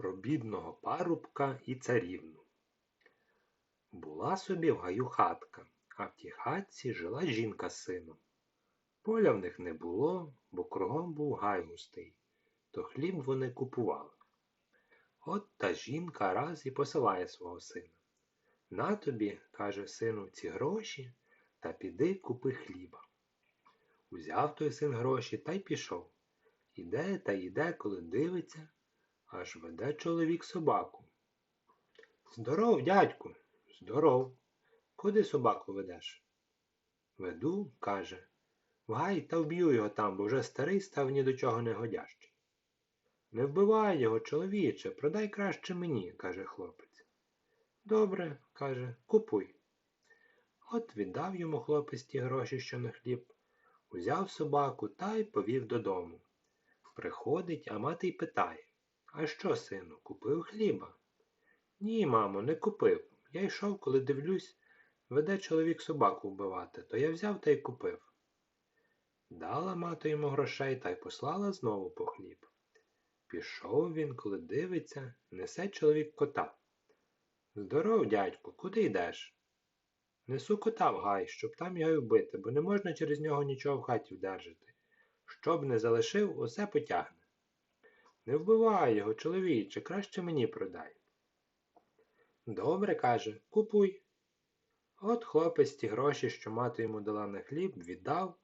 Про бідного парубка і царівну. Була собі в гаю хатка, а в тій хатці жила жінка з сином. Поля в них не було, бо кругом був гай густий, то хліб вони купували. От та жінка раз і посилає свого сина. На тобі, каже сину, ці гроші, та піди купи хліба. Узяв той син гроші та й пішов. Іде та йде, коли дивиться, аж веде чоловік собаку. Здоров, дядьку, здоров. Куди собаку ведеш? Веду, каже, в та вб'ю його там, бо вже старий став ні до чого не годящий. Не вбивай його, чоловіче, продай краще мені, каже хлопець. Добре, каже, купуй. От віддав йому хлопець ті гроші, що на хліб, узяв собаку та й повів додому. Приходить, а мати й питає А що, сину, купив хліба? Ні, мамо, не купив. Я йшов, коли дивлюсь, веде чоловік собаку вбивати, то я взяв та й купив. Дала мати йому грошей та й послала знову по хліб. Пішов він, коли дивиться, несе чоловік кота. Здоров, дядьку, куди йдеш? Несу кота в гай, щоб там його й вбити, бо не можна через нього нічого в хаті вдержати. Щоб не залишив, усе потягне. Не вбивай його, чоловіче, краще мені продай. Добре, каже, купуй. От хлопець ті гроші, що мати йому дала на хліб, віддав,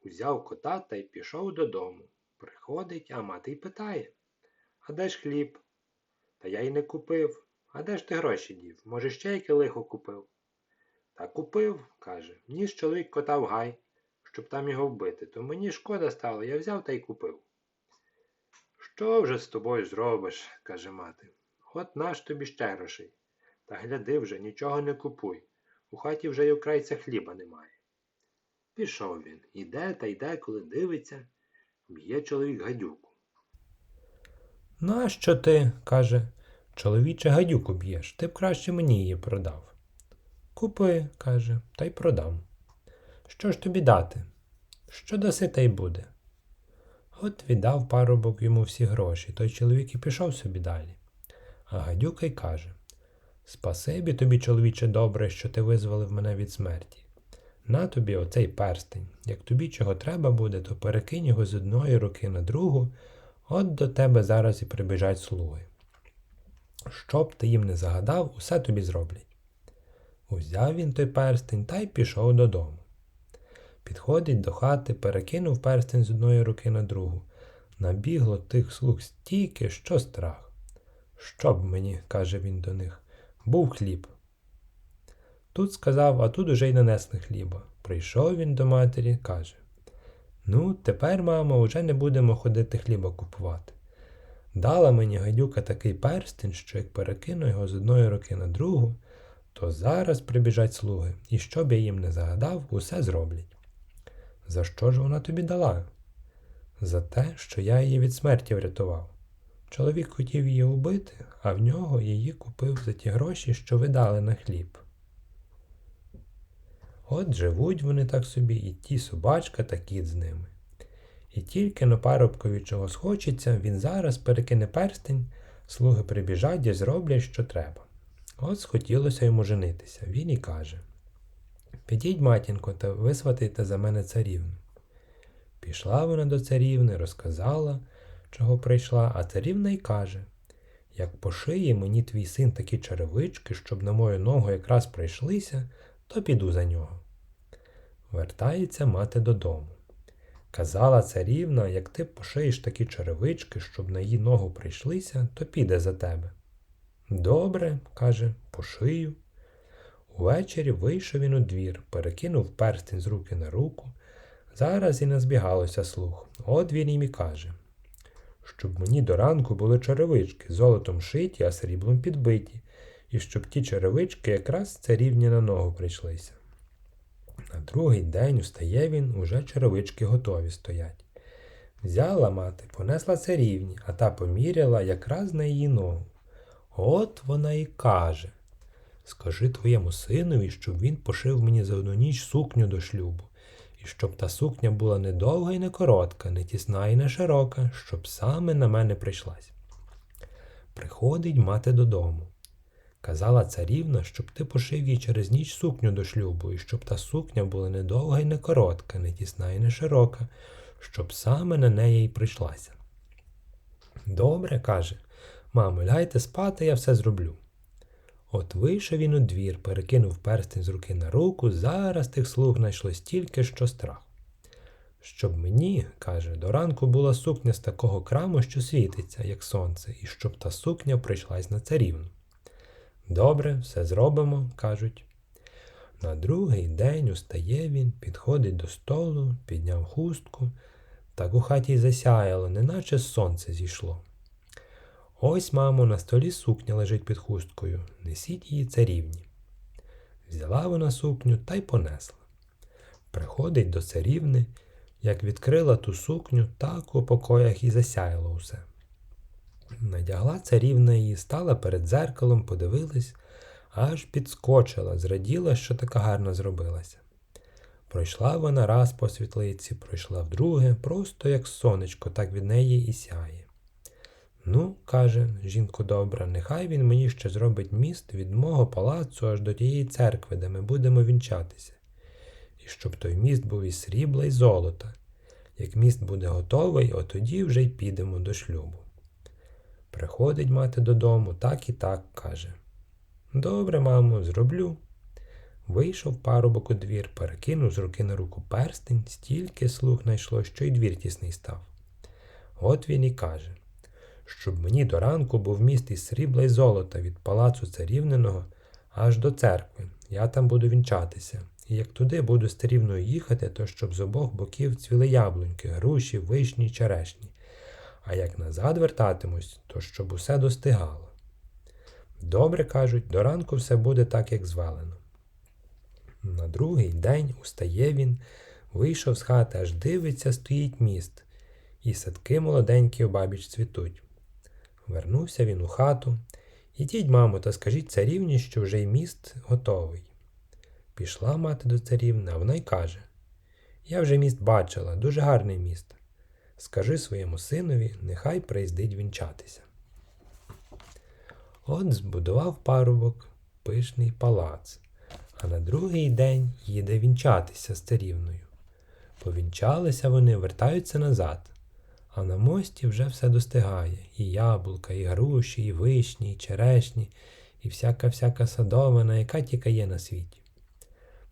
узяв кота та й пішов додому. Приходить, а мати й питає А де ж хліб? Та я й не купив. А де ж ти гроші дів? Може, ще яке лихо купив? Та купив, каже, ніж чоловік кота в гай, щоб там його вбити, то мені шкода стало, я взяв та й купив. Що вже з тобою зробиш, каже мати. От наш тобі ще грошей. Та гляди вже, нічого не купуй. У хаті вже й окрайця хліба немає. Пішов він, іде та йде, коли дивиться, б'є чоловік гадюку. Нащо ти, каже, чоловіче гадюку б'єш, ти б краще мені її продав. Купи, каже, та й продам. Що ж тобі дати? Що даси, та й буде. От віддав парубок йому всі гроші, той чоловік і пішов собі далі. А гадюка й каже Спасибі тобі, чоловіче, добре, що ти визволив мене від смерті. На тобі оцей перстень. Як тобі чого треба буде, то перекинь його з одної руки на другу, от до тебе зараз і прибіжать слуги. Щоб ти їм не загадав, усе тобі зроблять. Узяв він той перстень та й пішов додому. Підходить до хати, перекинув перстень з одної руки на другу. Набігло тих слуг стільки, що страх. Щоб мені, каже він до них, був хліб. Тут сказав, а тут уже й нанесли хліба. Прийшов він до матері, каже Ну, тепер, мамо, уже не будемо ходити хліба купувати. Дала мені гадюка такий перстень, що як перекину його з одної руки на другу, то зараз прибіжать слуги, і щоб я їм не загадав, усе зроблять. За що ж вона тобі дала? За те, що я її від смерті врятував. Чоловік хотів її убити, а в нього її купив за ті гроші, що ви дали на хліб. От живуть вони так собі, і ті собачка та кіт з ними. І тільки на парубкові чого схочеться, він зараз перекине перстень, слуги прибіжать і зроблять, що треба. От схотілося йому женитися. Він і каже Підіть, матінко, та висватайте за мене царівну. Пішла вона до царівни, розказала, чого прийшла, а царівна й каже Як пошиє мені твій син такі черевички, щоб на мою ногу якраз прийшлися, то піду за нього. Вертається мати додому. Казала царівна, як ти пошиєш такі черевички, щоб на її ногу прийшлися, то піде за тебе. Добре, каже, пошию. Увечері вийшов він у двір, перекинув перстень з руки на руку. Зараз і не збігалося слух. От він їм і каже, щоб мені до ранку були черевички, золотом шиті, а сріблом підбиті, і щоб ті черевички якраз царівні на ногу прийшлися. На другий день устає він, уже черевички готові стоять. Взяла мати, понесла царівні, а та поміряла якраз на її ногу. От вона і каже Скажи твоєму синові, щоб він пошив мені за одну ніч сукню до шлюбу, і щоб та сукня була не довга і не коротка, не тісна і не широка, щоб саме на мене прийшлась. Приходить мати додому. Казала царівна, щоб ти пошив їй через ніч сукню до шлюбу, і щоб та сукня була не довга і не коротка, не тісна і не широка, щоб саме на неї й прийшлася. Добре, каже, мамо, ляйте спати, я все зроблю. От вийшов він у двір, перекинув перстень з руки на руку, зараз тих слуг знайшло стільки, що страх. Щоб мені, каже, до ранку була сукня з такого краму, що світиться, як сонце, і щоб та сукня прийшлась на царівну. Добре, все зробимо, кажуть. На другий день устає він, підходить до столу, підняв хустку, так у хаті й засяяло, неначе сонце зійшло. Ось, мамо, на столі сукня лежить під хусткою, несіть її царівні. Взяла вона сукню та й понесла. Приходить до царівни, як відкрила ту сукню, так у покоях і засяяло усе. Надягла царівна її, стала перед дзеркалом, подивилась, аж підскочила, зраділа, що така гарна зробилася. Пройшла вона раз по світлиці, пройшла вдруге, просто як сонечко, так від неї і сяє. Ну, каже жінко добра, нехай він мені ще зробить міст від мого палацу аж до тієї церкви, де ми будемо вінчатися. І щоб той міст був із срібла і золота. Як міст буде готовий, отоді вже й підемо до шлюбу. Приходить мати додому, так і так каже. Добре, мамо, зроблю. Вийшов парубок у двір, перекинув з руки на руку перстень, стільки слуг знайшло, що й двір тісний став. От він і каже, щоб мені до ранку був міст із срібла й золота від палацу царівненого аж до церкви. Я там буду вінчатися. І як туди буду з царівною їхати, то щоб з обох боків цвіли яблуньки, груші, вишні й черешні. А як назад вертатимусь, то щоб усе достигало. Добре кажуть, до ранку все буде так, як звелено. На другий день устає він, вийшов з хати, аж дивиться, стоїть міст, і садки молоденькі обабіч цвітуть. Вернувся він у хату. Ідіть, мамо, та скажіть царівні, що вже й міст готовий. Пішла мати до царівни, а вона й каже Я вже міст бачила, дуже гарний міст. Скажи своєму синові, нехай приїздить вінчатися. От збудував парубок пишний палац, а на другий день їде вінчатися з царівною. Повінчалися вони, вертаються назад, а на мості вже все достигає і яблука, і груші, і вишні, і черешні, і всяка всяка садовина, яка тільки є на світі.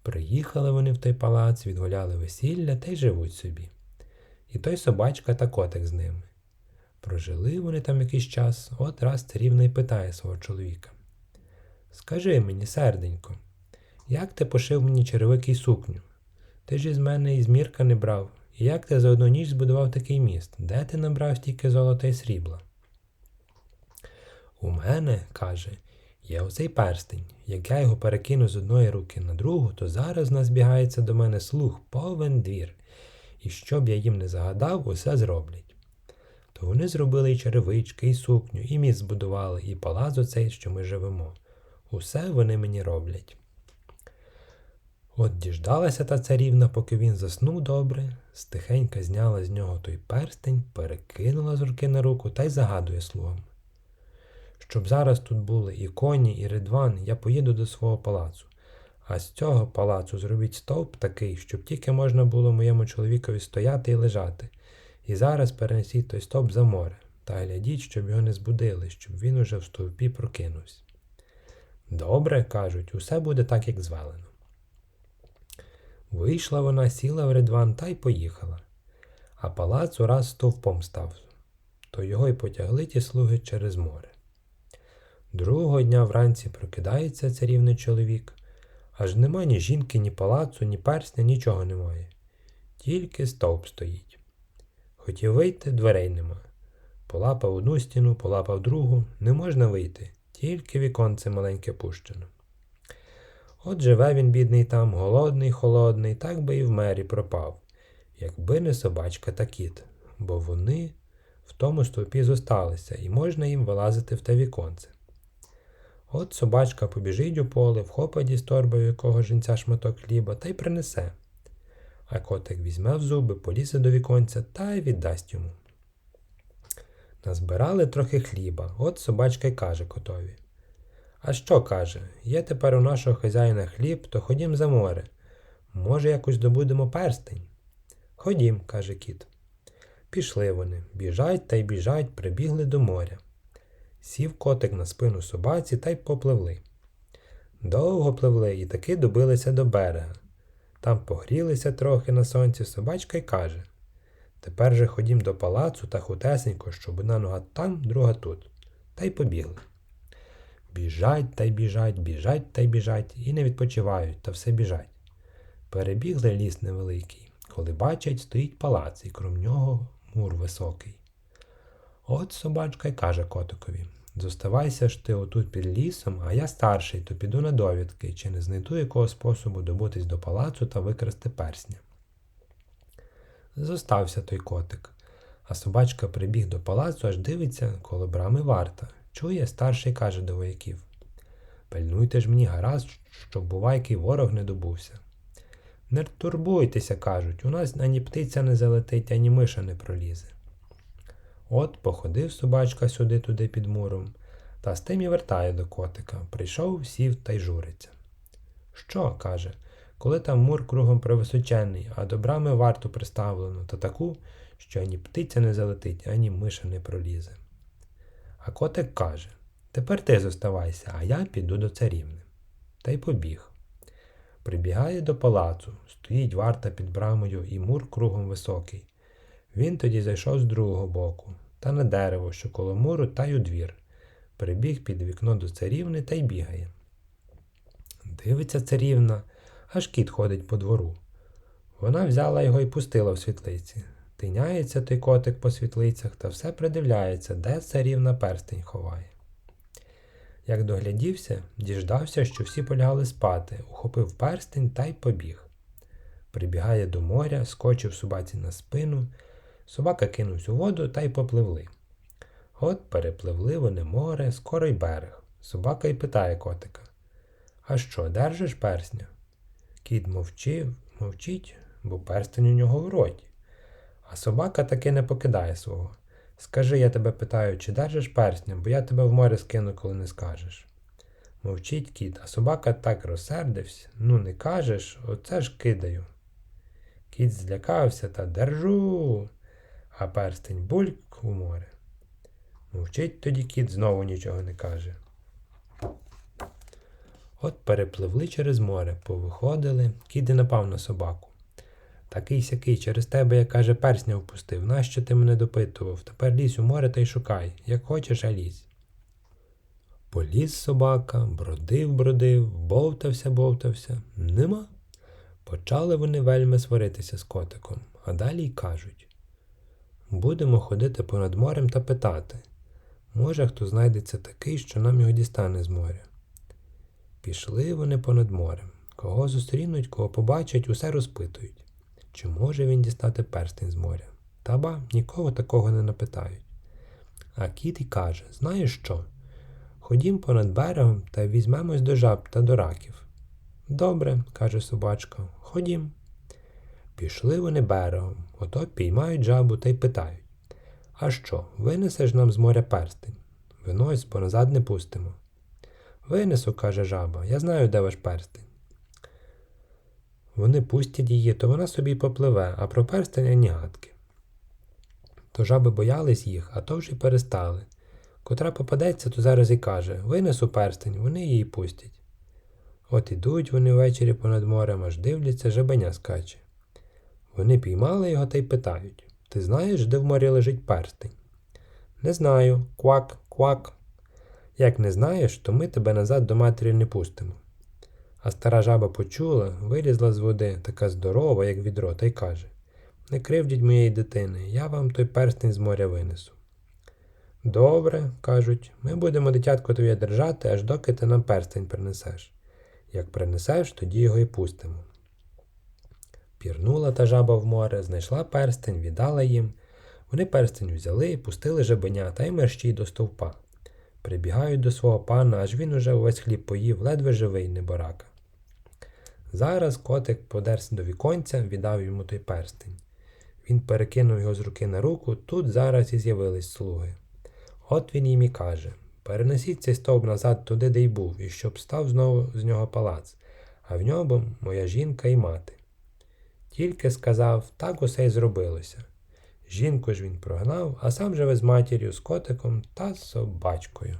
Приїхали вони в той палац, відгуляли весілля та й живуть собі. І той собачка та котик з ними. Прожили вони там якийсь час, от раз царівна й питає свого чоловіка. Скажи мені, серденько, як ти пошив мені черевики сукню? Ти ж із мене і змірка не брав, як ти за одну ніч збудував такий міст? Де ти набрав стільки золота й срібла? У мене, каже, є оцей перстень. Як я його перекину з одної руки на другу, то зараз назбігається до мене слух повен двір, і щоб я їм не загадав, усе зроблять. То вони зробили і черевички, і сукню, і міст збудували, і палац оцей, що ми живемо. Усе вони мені роблять. От діждалася та царівна, поки він заснув добре, стихенька зняла з нього той перстень, перекинула з руки на руку та й загадує слугам. Щоб зараз тут були і коні, і ридван, я поїду до свого палацу. А з цього палацу зробіть стовп такий, щоб тільки можна було моєму чоловікові стояти і лежати. І зараз перенесіть той стовп за море, та глядіть, щоб його не збудили, щоб він уже в стовпі прокинувся. Добре, кажуть, усе буде так, як звелено. Вийшла вона, сіла в ридван та й поїхала. А палац ураз стовпом став, то його й потягли ті слуги через море. Другого дня вранці прокидається царівний чоловік, аж нема ні жінки, ні палацу, ні персня, нічого немає. Тільки стовп стоїть. Хотів вийти, дверей нема. Полапав одну стіну, полапав другу, не можна вийти, тільки віконце маленьке пущено. От живе він, бідний там, голодний, холодний, так би і вмер і пропав, якби не собачка та кіт, бо вони в тому стовпі зосталися, і можна їм вилазити в те віконце. От собачка побіжить у поле, вхопить із торби якого жінця шматок хліба та й принесе. А котик візьме в зуби, полізе до віконця та й віддасть йому. Назбирали трохи хліба, от собачка й каже котові. А що каже, є тепер у нашого хазяїна хліб, то ходім за море. Може, якось добудемо перстень? Ходім, каже кіт. Пішли вони, біжать та й біжать, прибігли до моря. Сів котик на спину собаці та й попливли. Довго пливли і таки добилися до берега. Там погрілися трохи на сонці, собачка й каже Тепер же ходім до палацу та хутесенько, щоб одна нога там, друга тут. Та й побігли. Біжать та й біжать, біжать та й біжать, і не відпочивають, та все біжать. Перебігли ліс невеликий, коли бачать, стоїть палац, і крім нього мур високий. От собачка й каже котикові Зоставайся ж ти отут під лісом, а я старший, то піду на довідки, чи не знайду якого способу добутись до палацу та викрасти персня. Зостався той котик, а собачка прибіг до палацу, аж дивиться, коло брами варта. Чує, старший каже до вояків. Пильнуйте ж мені гаразд, щоб бувайкий ворог не добувся. Не турбуйтеся, кажуть, у нас ані птиця не залетить, ані миша не пролізе. От походив собачка сюди туди під муром, та з тим і вертає до котика. Прийшов, сів та й журиться. Що, каже, коли там мур кругом превисочений, а до брами варту приставлено, та таку, що ані птиця не залетить, ані миша не пролізе. А котик каже Тепер ти зоставайся, а я піду до царівни. Та й побіг. Прибігає до палацу, стоїть варта під брамою і мур кругом високий. Він тоді зайшов з другого боку, та на дерево, що коло муру, та й у двір. Прибіг під вікно до царівни та й бігає. Дивиться царівна, аж кіт ходить по двору. Вона взяла його і пустила в світлиці. Тиняється той котик по світлицях та все придивляється, де царівна перстень ховає. Як доглядівся, діждався, що всі полягали спати, ухопив перстень та й побіг. Прибігає до моря, скочив собаці на спину, собака кинувся у воду та й попливли. От перепливли вони море, скоро й берег. Собака й питає котика А що, держиш персня? Кіт мовчив, мовчить, бо перстень у нього в роті. А собака таки не покидає свого. Скажи, я тебе питаю, чи держиш персня, бо я тебе в море скину, коли не скажеш. Мовчить кіт, а собака так розсердився. Ну, не кажеш, оце ж кидаю. Кіт злякався та держу, а перстень бульк у море. Мовчить тоді кіт знову нічого не каже. От перепливли через море, повиходили, кіт і напав на собаку. Такий сякий через тебе, як каже, персня впустив. Нащо ти мене допитував? Тепер лізь у море та й шукай, як хочеш, а лізь. Поліз собака, бродив, бродив, бовтався, бовтався. Нема. Почали вони вельми сваритися з котиком, а далі й кажуть Будемо ходити понад морем та питати. Може, хто знайдеться такий, що нам його дістане з моря. Пішли вони понад морем. Кого зустрінуть, кого побачать, усе розпитують. Чи може він дістати перстень з моря? Та ба, нікого такого не напитають. А кіт і каже Знаєш що? Ходім понад берегом та візьмемось до жаб та до раків. Добре, каже собачка, ходім. Пішли вони берегом, ото піймають жабу та й питають А що, винесеш нам з моря перстень? Винось, бо назад не пустимо. Винесу, каже жаба, я знаю, де ваш перстень. Вони пустять її, то вона собі попливе, а про перстень ані гадки. То жаби боялись їх, а то вже й перестали. Котра попадеться, то зараз і каже Винесу перстень, вони її пустять. От ідуть вони ввечері понад морем, аж дивляться, жабеня скаче. Вони піймали його та й питають Ти знаєш, де в морі лежить перстень? Не знаю. Квак, квак. Як не знаєш, то ми тебе назад до матері не пустимо. А стара жаба почула, вилізла з води, така здорова, як відро, та й каже Не кривдіть моєї дитини, я вам той перстень з моря винесу. Добре, кажуть, ми будемо дитятко твоє держати, аж доки ти нам перстень принесеш. Як принесеш, тоді його і пустимо. Пірнула та жаба в море, знайшла перстень, віддала їм. Вони перстень взяли, пустили жабеня та й мерщій до стовпа. Прибігають до свого пана, аж він уже увесь хліб поїв, ледве живий небарака. Зараз котик подерся до віконця, віддав йому той перстень. Він перекинув його з руки на руку, тут зараз і з'явились слуги. От він їм і каже Перенесіть цей стовп назад туди, де й був, і щоб став знову з нього палац, а в ньому моя жінка і мати. Тільки сказав, так усе й зробилося. Жінку ж він прогнав, а сам живе з матір'ю, з котиком та собачкою.